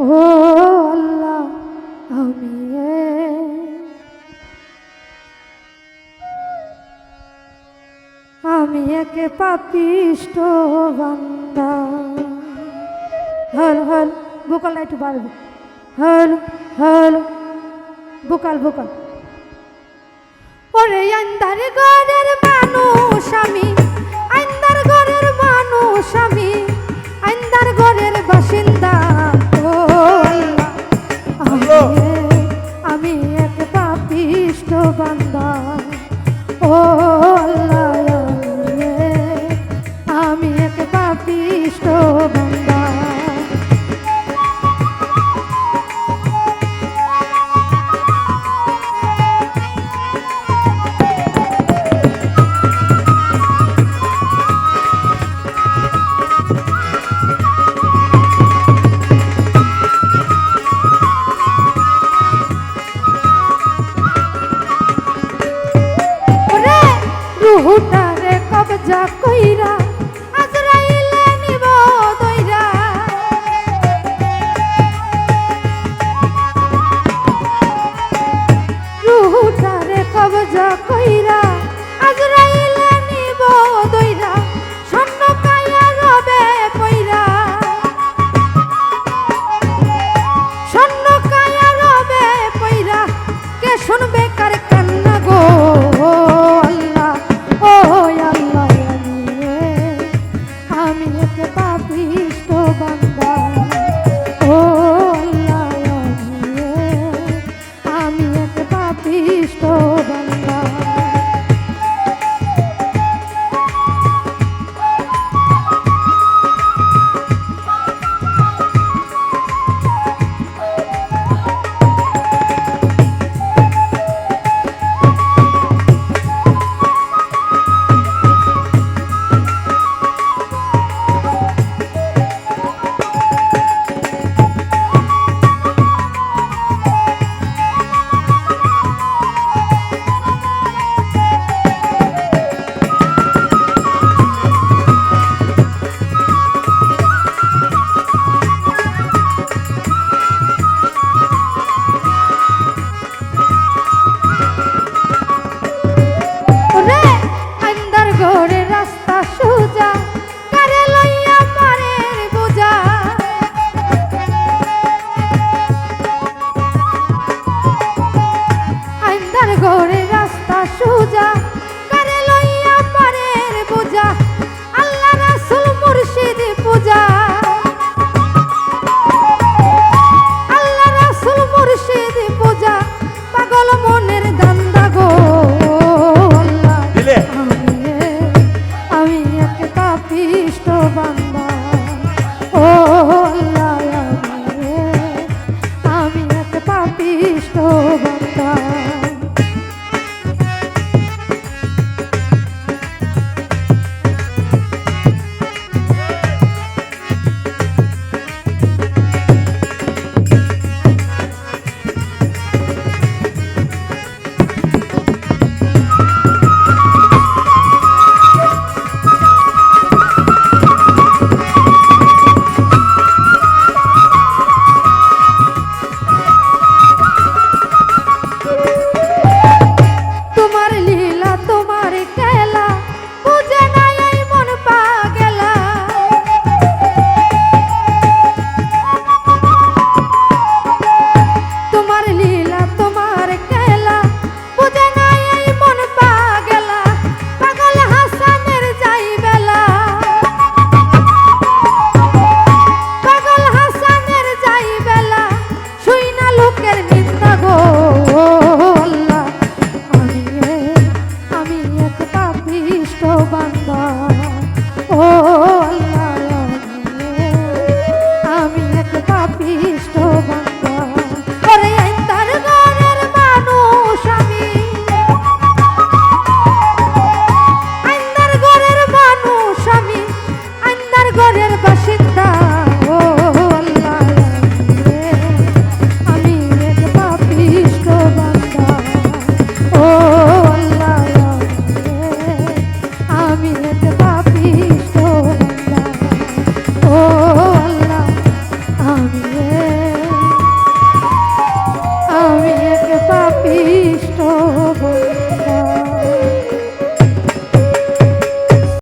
ও আমি একে পাপিষ্ট বান্দা। হল হল বোকালটা একটু বাড়বে। হল হল, বোকাল বোকাল। ওরে আন্দার ঘরের মানুষ আমি আন্দার ঘরের মানুষ আমি। হুটারে কবজা কইরা yeah.